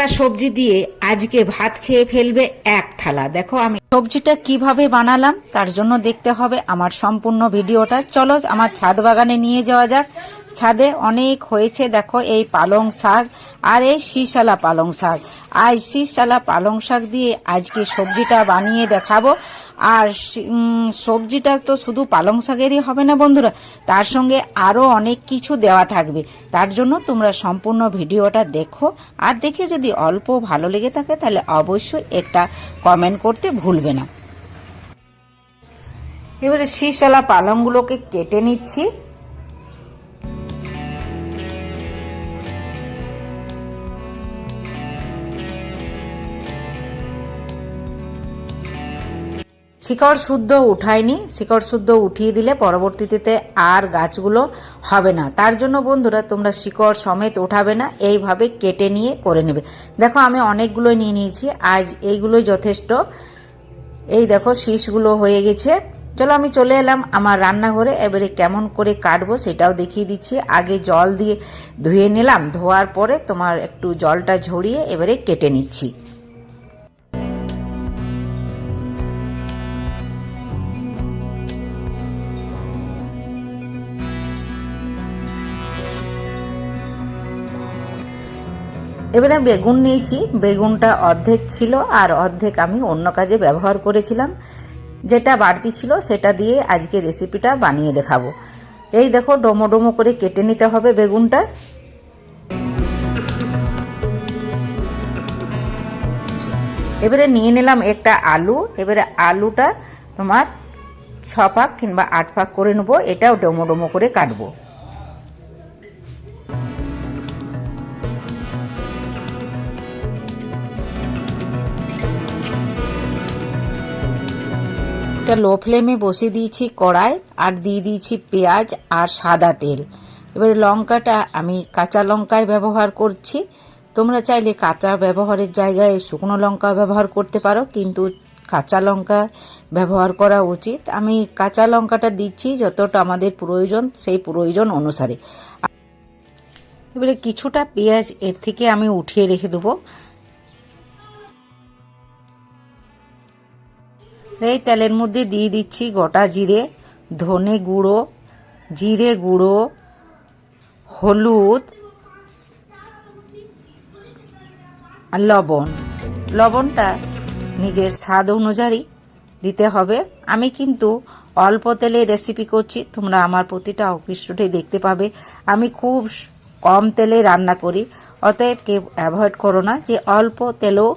একটা সবজি দিয়ে আজকে ভাত খেয়ে ফেলবে এক থালা। দেখো আমি সবজিটা কীভাবে বানালাম, তার জন্য দেখতে হবে আমার সম্পূর্ণ ভিডিওটা। চলো আমার ছাদ বাগানে নিয়ে যাওয়া যাক। ছাদে অনেক হয়েছে, দেখো এই পালং শাক আর এই শীষালা পালং শাক। আর শীষালা পালং শাক দিয়ে আজকে সবজিটা বানিয়ে দেখাবো। আর সবজিটা তো শুধু পালং শাকেরই হবে না বন্ধুরা? তার সঙ্গে আরও অনেক কিছু দেওয়া থাকবে। তার জন্য তোমরা সম্পূর্ণ ভিডিওটা দেখো। আর দেখে যদি অল্প ভালো লেগে থাকে, তাহলে অবশ্যই একটা কমেন্ট করতে ভুলবে না। এবারে শীষালা পালংগুলোকে কেটে নিচ্ছি। শিকড় শুদ্ধ উঠায়নি, শিকড় শুদ্ধ উঠিয়ে দিলে পরবর্তীতে আর গাছগুলো হবে না। তার জন্য বন্ধুরা, তোমরা শিকড় সমেত উঠাবে না, এইভাবে কেটে নিয়ে করে নেবে। দেখো, আমি অনেকগুলো নিয়ে নিয়েছি, আজ এইগুলোই যথেষ্ট। এই দেখো, শীষগুলো হয়ে গেছে। চলো, আমি চলে এলাম আমার রান্নাঘরে, এবারে কেমন করে কাটবো সেটাও দেখিয়ে দিচ্ছি। আগে জল দিয়ে ধুয়ে নিলাম, ধোয়ার পরে তোমার একটু জলটা ঝরিয়ে এবারে কেটে নিচ্ছি। এবারে বেগুন নিয়েছি। বেগুনটা অর্ধেক ছিল আর অর্ধেক আমি অন্য কাজে ব্যবহার করেছিলাম। যেটা বাড়তি ছিল সেটা দিয়ে আজকে রেসিপিটা বানিয়ে দেখাবো। এই দেখো ডোমো ডোমো করে কেটে নিতে হবে বেগুনটা। এবারে নিয়ে নিলাম একটা আলু। এবারে আলুটা তোমার ছ পাক কিংবা আট পাক করে নেব। এটাও ডোমো ডোমো করে কাটবো। একটা লো ফ্লেমে বসিয়ে দিয়েছি কড়াই আর দিয়ে দিয়েছি পেঁয়াজ আর সাদা তেল। এবারে লঙ্কাটা আমি কাঁচা লঙ্কায় ব্যবহার করছি। তোমরা চাইলে কাঁচা ব্যবহারের জায়গায় শুকনো লঙ্কা ব্যবহার করতে পারো, কিন্তু কাঁচা লঙ্কা ব্যবহার করা উচিত। আমি কাঁচা লঙ্কাটা দিচ্ছি যতটা আমাদের প্রয়োজন, সেই প্রয়োজন অনুসারে। এবারে কিছুটা পেঁয়াজ এর থেকে আমি উঠিয়ে রেখে দেবো। এই তেলের মধ্যে দিয়ে দিচ্ছি গোটা জিরে, ধনে গুঁড়ো, জিরে গুঁড়ো, হলুদ, আর লবণ। লবণটা নিজের স্বাদ অনুযায়ী দিতে হবে। আমি কিন্তু অল্প তেলে রেসিপি করছি, তোমরা আমার প্রতিটা অফিসটাই দেখতে পাবে। আমি খুব কম তেলে রান্না করি, অতএব কেউ অ্যাভয়েড করো না যে অল্প তেলেও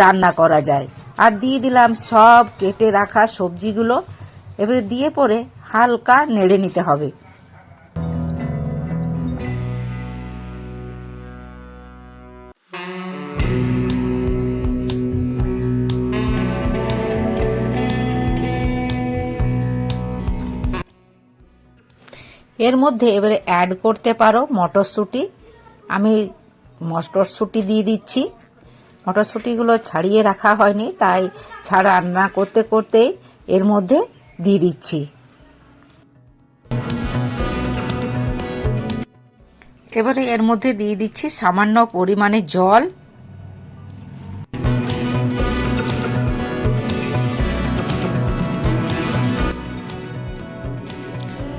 রান্না করা যায়। আর দিয়ে দিলাম সব কেটে রাখা সবজিগুলো। এবারে দিয়ে পরে হালকা নেড়ে নিতে হবে। এর মধ্যে এবারে অ্যাড করতে পারো মটরশুঁটি। আমি মটরশুঁটি দিয়ে দিচ্ছি। মটরশুঁটিগুলো ছাড়িয়ে রাখা হয়নি, তাই ছাড়া রান্না করতে করতে এর মধ্যে দিয়ে দিচ্ছি। এবারে এর মধ্যে দিয়ে দিচ্ছি সামান্য পরিমাণে জল।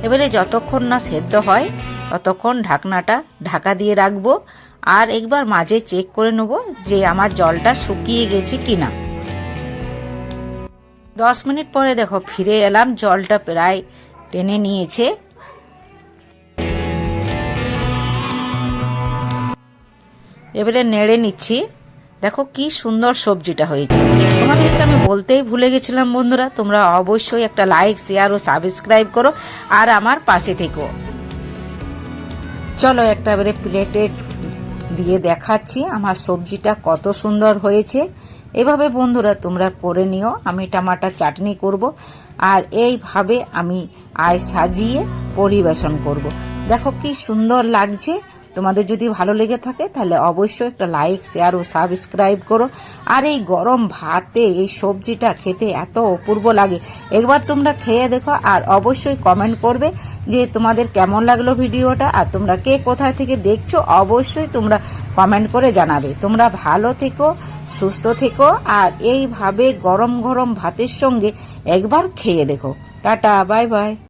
এবারে যতক্ষণ না সেদ্ধ হয়, ততক্ষণ ঢাকনাটা ঢাকা দিয়ে রাখব। আর একবার মাঝে চেক করে নেব যে আমার জলটা শুকিয়ে গেছে কিনা। দশ মিনিট পরে দেখো ফিরে এলাম, জলটা প্রায় টেনে নিয়েছে। এবারে নেড়ে নিচ্ছি। দেখো কি সুন্দর সবজিটা হয়েছে। তোমাদেরকে আমি বলতেই ভুলে গেছিলাম বন্ধুরা, তোমরা অবশ্যই একটা লাইক শেয়ার ও সাবস্ক্রাইব করো আর আমার পাশে থেকো। চলো একটা এবারে প্লেটে দিয়ে দেখাচ্ছি আমার সবজিটা কত সুন্দর হয়েছে এভাবে বন্ধুরা তোমরা করে নিও, আমি টমাটার চাটনি করব আর এইভাবে আমি আয় সাজিয়ে পরিবেশন করব। দেখো কি সুন্দর লাগছে তোমাদের যদি ভালো লেগে থাকে, তাহলে অবশ্যই একটা লাইক শেয়ার ও সাবস্ক্রাইব করো। আর এই গরম ভাতে এই সবজিটা খেতে এত অপূর্ব লাগে। একবার তোমরা খেয়ে দেখো আর অবশ্যই কমেন্ট করবে যে তোমাদের কেমন লাগল ভিডিওটা আর তোমরা কে কোথায় থেকে দেখছ অবশ্যই তোমরা কমেন্ট করে জানাবে। তোমরা ভালো থেকো, সুস্থ থেকো আর এইভাবে গরম গরম ভাতের সঙ্গে একবার খেয়ে দেখো। Tata bye bye